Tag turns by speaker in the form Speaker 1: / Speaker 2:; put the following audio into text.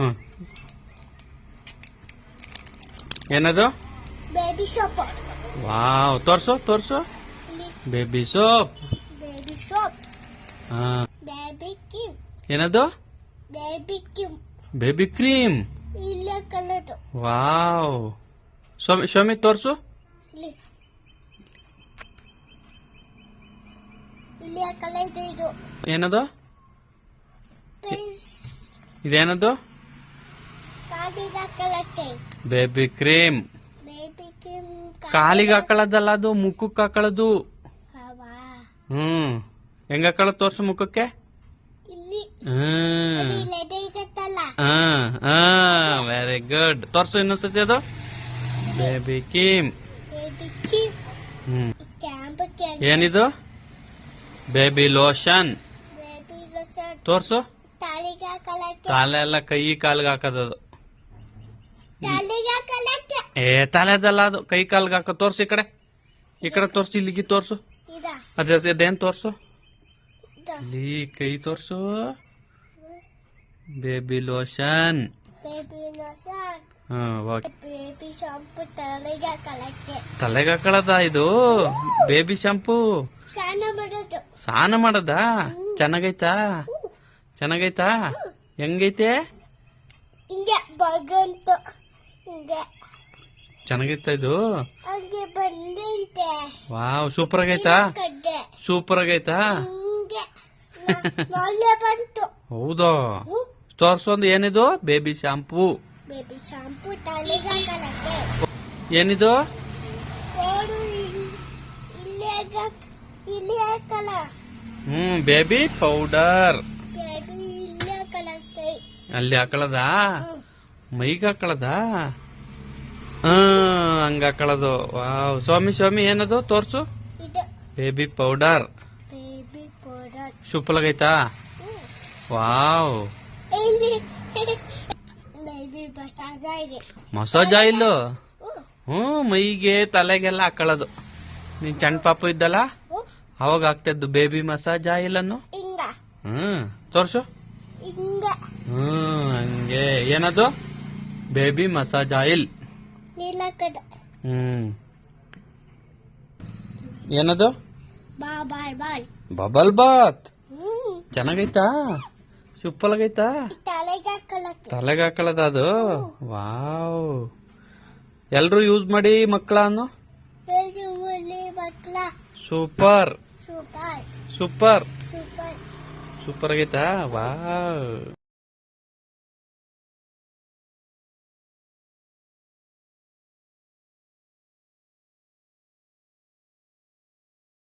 Speaker 1: ಹ್ಮ್. ಏನದು?
Speaker 2: Baby soap
Speaker 1: wow ತೋರ್ಸು ತೋರ್ಸು. ಬೇಬಿ ಸೋಪ್
Speaker 2: ಬೇಬಿ ಸೋಪ್
Speaker 1: ಹಾ.
Speaker 2: ಬೇಬಿ ಕಿಮ್
Speaker 1: ಏನದು?
Speaker 2: ಬೇಬಿ ಕ್ರೀಮ್
Speaker 1: ಬೇಬಿ ಕ್ರೀಮ್
Speaker 2: ಇಲ್ಲ ಕಲದು
Speaker 1: ವಾವ್. ಸ್ವಾಮಿ ಸ್ವಾಮಿ ತೋರ್ಸು.
Speaker 2: ಇಲ್ಲಿ ಕಲರ್ ಇದು.
Speaker 1: ಏನದು? ಇದೇನದು?
Speaker 2: ಕಾಲಿಗೆ
Speaker 1: ಬೇಬಿ ಕ್ರೀಮ್.
Speaker 2: ಬೇಬಿ
Speaker 1: ಕಾಲಿಗೆ ಹಾಕೊಳ್ಳೋದಲ್ಲ ಅದು ಮುಖಕ್ಕೆ ಹಾಕೊಳ್ಳೋದು ಹ್ಮ್. ಹೆಂಗ ಹಾಕೊಳ್ಳೋದು ತೋರ್ಸು ಮುಖಕ್ಕೆ?
Speaker 2: ಇಲ್ಲಿ.
Speaker 1: ವೆರಿ ಗುಡ್ ತೋರ್ಸು ಇನ್ನೊಂದ್ಸತಿ ಅದು. Baby
Speaker 2: cream.
Speaker 1: ಹ್ಮ್. ಏನಿದು? Baby lotion. ತೋರ್ಸು. ಕಾಲೆಲ್ಲ ಕೈ ಕಾಲಿಗೆ
Speaker 2: ಹಾಕೋದು
Speaker 1: ಏ ತಲೆದಲ್ಲ ಅದು ಕೈ ಕಾಲ್ಗೆ ಹಾಕ ತೋರ್ಸು ಈ ಕಡೆ. ಈ ಕಡೆ ತೋರ್ಸು ಇಲ್ಲಿಗೆ ತೋರ್ಸು. ಅದೇ ಅದೇನ್ ತೋರ್ಸು? ಇಲ್ಲಿ ಕೈ ತೋರ್ಸು. Baby lotion.
Speaker 2: ತಲೆಗೆ
Speaker 1: ತಲೆಗೆ ಇದು? Baby shampoo?
Speaker 2: ಸ್ನಾನ ಮಾಡದ.
Speaker 1: ಚೆನ್ನಾಗೈತಾ? ಚೆನ್ನಾಗೈತಾ? ಹೆಂಗೈತೆ?
Speaker 2: ಬಗಂತು
Speaker 1: ಇದು? ವಾವ್ ಸೂಪರ್ ಆಗೈತಾ? ಸೂಪರ್ ಆಗೈತಾ? ಹೌದಾ? ತೋರ್ಸೊಂದು ಏನಿದು? ಬೇಬಿ ಶಾಂಪೂ ಏನಿದು? ಹ್ಮ್ ಬೇಬಿ ಪೌಡರ್ ಅಲ್ಲಿ ಹಾಕೊಳ್ಳದ
Speaker 2: ಹ್ಮ್.
Speaker 1: ಮೈಗೆ ಹಾಕೊಳ್ಳದ ಹಾ ಹಂಗ ಕಳದು. ವಾವ್. ಸ್ವಾಮಿ ಸ್ವಾಮಿ ಏನದು? ತೋರ್ಸು. Baby powder. Super wow.
Speaker 2: Massage
Speaker 1: oil?
Speaker 2: ಹ್ಮ್.
Speaker 1: ಹ್ಮ್ ಮೈಗೆ ತಲೆಗೆಲ್ಲ ಹಾಕೊಳ್ಳೋದು ನೀನ್ ಸಣ್ಣ ಪಾಪು ಇದ್ದಲ್ಲ. ಅವಾಗ ಆಗ್ತಿದ್ದು ಬೇಬಿ ಮಸಾಜ್ ಆಯಿಲ್ ಅನ್ನು ಹ್ಮ್. ತೋರ್ಸು. ಹ್ಮ್ ಹಂಗೆ. ಏನದು? Baby massage oil. ಹ್ಮ್. ಏನದು?
Speaker 2: ಬಾಲ್.
Speaker 1: Bubble bath.
Speaker 2: ಹ್ಮ್.
Speaker 1: ಚೆನ್ನಾಗೈತಾ? ಸೂಪರ್ ಆಗೈತಾ
Speaker 2: ತಲೆಗೆ ಹಾಕಲಕ್ಕೆ
Speaker 1: ತಲೆಗೆ ಹಾಕೊಳ್ಳೋದ ಅದು ವಾವ್. ಎಲ್ರು ಯೂಸ್ ಮಾಡಿ ಮಕ್ಕಳನ್ನು?
Speaker 2: ಹೇಳಿ ಒಳ್ಳೆ ಮಕ್ಕಳ.
Speaker 1: Super.
Speaker 2: Super.
Speaker 1: Super.
Speaker 2: Super.
Speaker 1: Super ಆಗೈತಾ ವಾವ್.